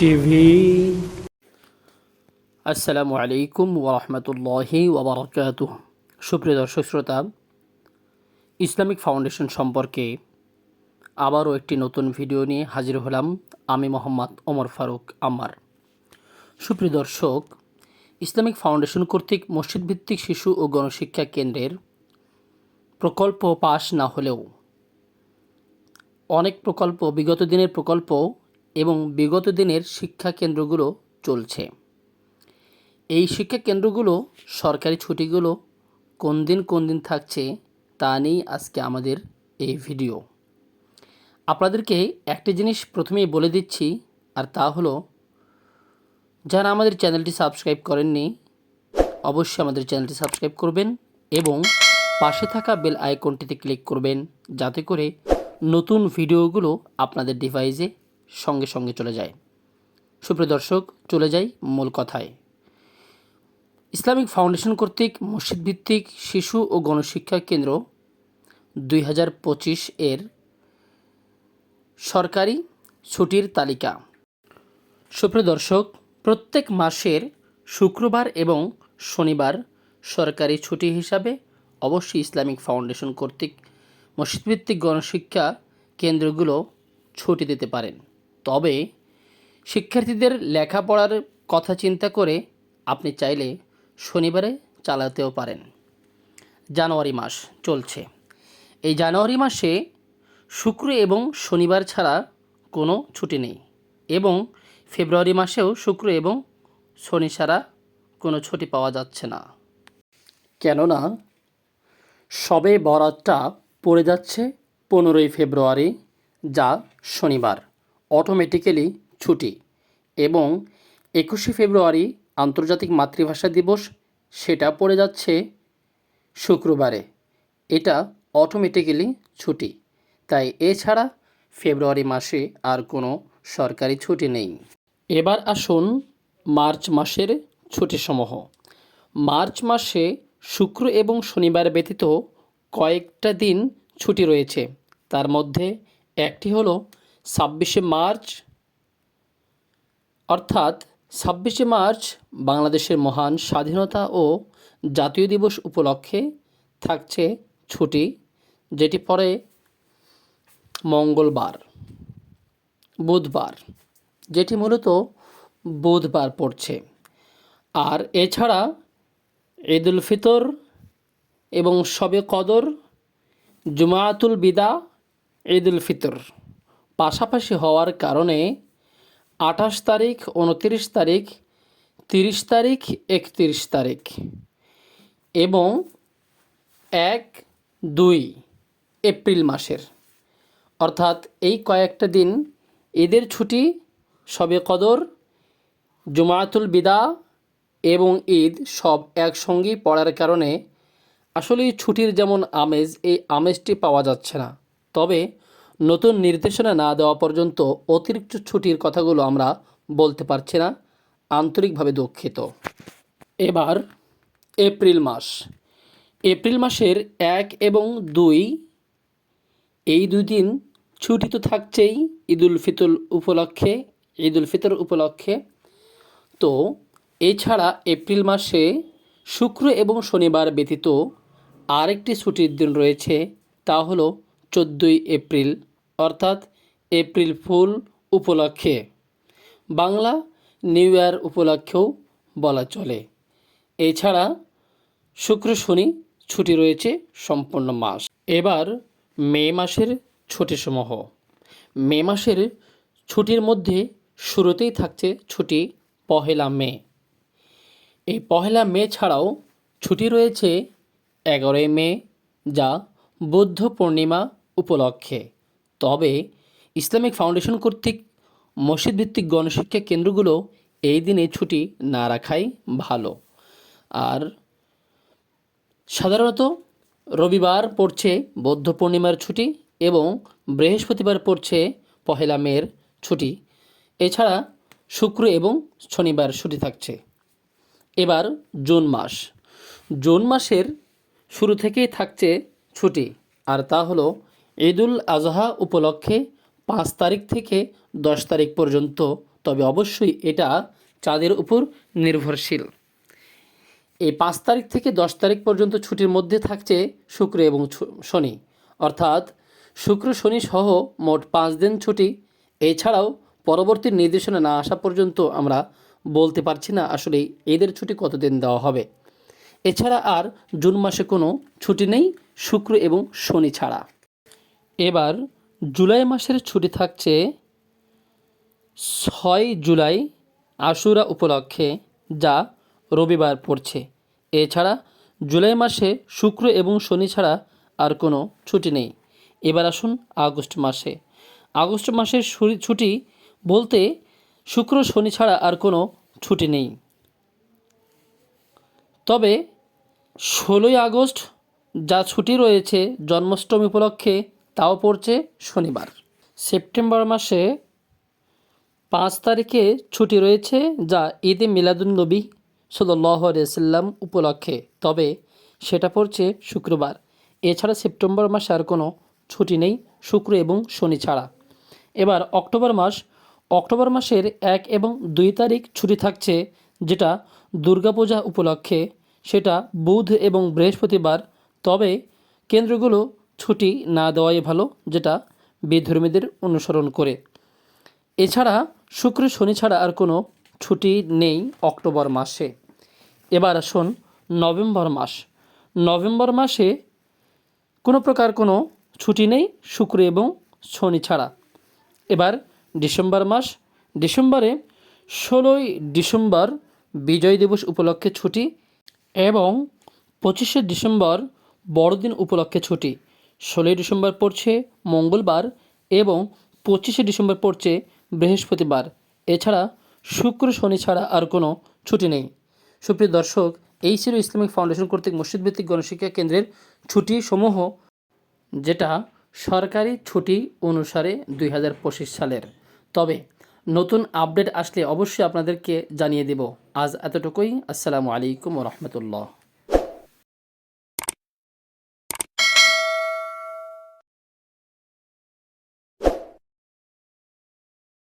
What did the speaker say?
TV আসসালামু আলাইকুম ওরহমতুল্লাহি ওবরাকাত সুপ্রিয় দর্শক শ্রোতা, ইসলামিক ফাউন্ডেশন সম্পর্কে আবারও একটি নতুন ভিডিও নিয়ে হাজির হলাম আমি মোহাম্মদ ওমর ফারুক আমার সুপ্রিয় দর্শক, ইসলামিক ফাউন্ডেশন কর্তৃক মসজিদ ভিত্তিক শিশু ও গণশিক্ষা কেন্দ্রের প্রকল্প পাশ না হলেও অনেক প্রকল্প, বিগত দিনের প্রকল্প এবং বিগত দিনের শিক্ষা কেন্দ্রগুলো চলছে। এই শিক্ষা কেন্দ্রগুলো, সরকারি ছুটিগুলো কোন দিন কোন দিন থাকছে তা নিয়েই আজকে আমাদের এই ভিডিও। আপনাদেরকে একটি জিনিস প্রথমেই বলে দিচ্ছি, আর তা হলো, যারা আমাদের চ্যানেলটি সাবস্ক্রাইব করেননি, অবশ্যই আমাদের চ্যানেলটি সাবস্ক্রাইব করবেন এবং পাশে থাকা বেল আইকনটিতে ক্লিক করবেন, যাতে করে নতুন ভিডিওগুলো আপনাদের ডিভাইসে সঙ্গে সঙ্গে চলে যায়। সুপ্রিয় দর্শক, চলে যাই মূল কথায়। ইসলামিক ফাউন্ডেশন কর্তৃক মসজিদ ভিত্তিক শিশু ও গণশিক্ষা কেন্দ্র দুই হাজার পঁচিশ এর সরকারি ছুটির তালিকা। সুপ্রিয় দর্শক, প্রত্যেক মাসের শুক্রবার এবং শনিবার সরকারি ছুটি হিসাবে অবশ্যই ইসলামিক ফাউন্ডেশন কর্তৃক মসজিদভিত্তিক গণশিক্ষা কেন্দ্রগুলো ছুটি দিতে পারেন। তবে শিক্ষার্থীদের লেখাপড়ার কথা চিন্তা করে আপনি চাইলে শনিবারে চালাতেও পারেন। জানুয়ারি মাস চলছে। এই জানুয়ারি মাসে শুক্র এবং শনিবার ছাড়া কোনো ছুটি নেই এবং ফেব্রুয়ারি মাসেও শুক্র এবং শনি ছাড়া কোনো ছুটি পাওয়া যাচ্ছে না। কেননা সবে বরাতটা পড়ে যাচ্ছে পনেরোই ফেব্রুয়ারি, যা শনিবার অটোমেটিক্যালি ছুটি এবং একুশে ফেব্রুয়ারি আন্তর্জাতিক মাতৃভাষা দিবস, সেটা পড়ে যাচ্ছে শুক্রবারে। এটা অটোমেটিক্যালি ছুটি। তাই এছাড়া ফেব্রুয়ারি মাসে আর কোনো সরকারি ছুটি নেই। এবার আসুন মার্চ মাসের ছুটিসমূহ। মার্চ মাসে শুক্র এবং শনিবার ব্যতীত কয়েকটা দিন ছুটি রয়েছে। তার মধ্যে একটি হলো ছাব্বিশে মার্চ, অর্থাৎ ছাব্বিশে মার্চ বাংলাদেশের মহান স্বাধীনতা ও জাতীয় দিবস উপলক্ষে থাকছে ছুটি, যেটি পরে মঙ্গলবার, বুধবার, যেটি মূলত বুধবার পড়ছে। আর এছাড়া ঈদুল ফিতর এবং শবে কদর জুমায়াতুল বিদা, ঈদুল ফিতর। পাশাপাশি হওয়ার কারণে আঠাশ তারিখ, উনত্রিশ তারিখ, তিরিশ তারিখ, একত্রিশ তারিখ এবং এক, দুই এপ্রিল মাসের। অর্থাৎ এই কয়েকটা দিন ঈদের ছুটি শবে কদর জুমায়াতুল বিদা এবং ঈদ সব একসঙ্গেই পড়ার কারণে আসলে ছুটির যেমন আমেজ, এই আমেজটি পাওয়া যাচ্ছে না। তবে নতুন নির্দেশনা না দেওয়া পর্যন্ত অতিরিক্ত ছুটির কথাগুলো আমরা বলতে পারছি না, আন্তরিকভাবে দুঃখিত। এবার এপ্রিল মাস। এপ্রিল মাসের এক এবং দুই, এই দুই দিন ছুটি তো থাকছেই ঈদুল ফিতর উপলক্ষে ঈদুল ফিতর উপলক্ষে। তো এছাড়া এপ্রিল মাসে শুক্র এবং শনিবার ব্যতীত আরেকটি ছুটির দিন রয়েছে, তা হলো চোদ্দোই এপ্রিল, অর্থাৎ এপ্রিল ফুল উপলক্ষে। বাংলা নিউ ইয়ার উপলক্ষেও বলা চলে। এছাড়া শুক্র শনি ছুটি রয়েছে সম্পূর্ণ মাস। এবার মে মাসের ছুটিসমূহ। মে মাসের ছুটির মধ্যে শুরুতেই থাকছে ছুটি পহেলা মে। এই পহেলা মে ছাড়াও ছুটি রয়েছে এগারোই মে যা বুদ্ধ পূর্ণিমা উপলক্ষে। তবে ইসলামিক ফাউন্ডেশন কর্তৃক মসজিদ ভিত্তিক গণশিক্ষা কেন্দ্রগুলো এই দিনে ছুটি না রাখাই ভালো। আর সাধারণত রবিবার পড়ছে বৌদ্ধ পূর্ণিমার ছুটি এবং বৃহস্পতিবার পড়ছে পহেলা মের ছুটি। এছাড়া শুক্র এবং শনিবার ছুটি থাকছে। এবার জুন মাস। জুন মাসের শুরু থেকেই থাকছে ছুটি। আর তা হলো, ঈদুল আজহা উপলক্ষে পাঁচ তারিখ থেকে দশ তারিখ পর্যন্ত, তবে অবশ্যই এটা চাঁদের উপর নির্ভরশীল। এই পাঁচ তারিখ থেকে দশ তারিখ পর্যন্ত ছুটির মধ্যে থাকছে শুক্র এবং শনি। অর্থাৎ, শুক্র, শনি সহ মোট পাঁচ দিন ছুটি। এছাড়াও পরবর্তী নির্দেশনা না আসা পর্যন্ত আমরা বলতে পারছি না আসলে এদের ছুটি কতদিন দেওয়া হবে। এছাড়া আর জুন মাসে কোনো ছুটি নেই, শুক্র এবং শনি ছাড়া। এবার জুলাই মাসের ছুটি থাকছে ছয় জুলাই আশুরা উপলক্ষে, যা রবিবার পড়ছে। এছাড়া জুলাই মাসে শুক্র এবং শনি ছাড়া আর কোনো ছুটি নেই। এবার আসুন আগস্ট মাসে। আগস্ট মাসের ছুটি- বলতে শুক্র, শনি ছাড়া আর কোনো ছুটি নেই। তবে ষোলোই আগস্ট যা ছুটি রয়েছে জন্মাষ্টমী উপলক্ষে, তাও পড়ছে শনিবার। সেপ্টেম্বর মাসে পাঁচ তারিখে ছুটি রয়েছে যা ঈদে মিলাদুন্নবী সাল্লাহ সাল্লাম উপলক্ষে, তবে সেটা পড়ছে শুক্রবার। এছাড়া সেপ্টেম্বর মাসে আর কোনো ছুটি নেই শুক্র এবং শনি ছাড়া। এবার অক্টোবর মাস, অক্টোবর মাসের এক এবং দুই তারিখ ছুটি থাকছে, যেটা দুর্গাপূজা উপলক্ষে সেটা বুধ এবং বৃহস্পতিবার। তবে কেন্দ্রগুলো ছুটি না দেওয়াই ভালো, যেটা বিধর্মীদের অনুসরণ করে। এছাড়া শুক্র, শনি ছাড়া আর কোনো ছুটি নেই অক্টোবর মাসে। এবার আসুন নভেম্বর মাস। নভেম্বর মাসে কোনো প্রকার কোনো ছুটি নেই শুক্র এবং শনি ছাড়া। এবার ডিসেম্বর মাস। ডিসেম্বরে ষোলোই ডিসেম্বর বিজয় দিবস উপলক্ষে ছুটি এবং পঁচিশে ডিসেম্বর বড়দিন উপলক্ষে ছুটি। ষোলোই ডিসেম্বর পড়ছে মঙ্গলবার এবং পঁচিশে ডিসেম্বর পড়ছে বৃহস্পতিবার। এছাড়া শুক্র, শনি ছাড়া আর কোনো ছুটি নেই। সুপ্রিয় দর্শক, এই ছিল ইসলামিক ফাউন্ডেশন কর্তৃক মসজিদ ভিত্তিক গণশিক্ষা কেন্দ্রের ছুটি সমূহ যেটা সরকারি ছুটি অনুসারে দুই হাজার পঁচিশ সালের। তবে নতুন আপডেট আসলে অবশ্যই আপনাদেরকে জানিয়ে দেব। আজ এতটুকুই। আসসালামু আলাইকুম রহমতুল্লাহ।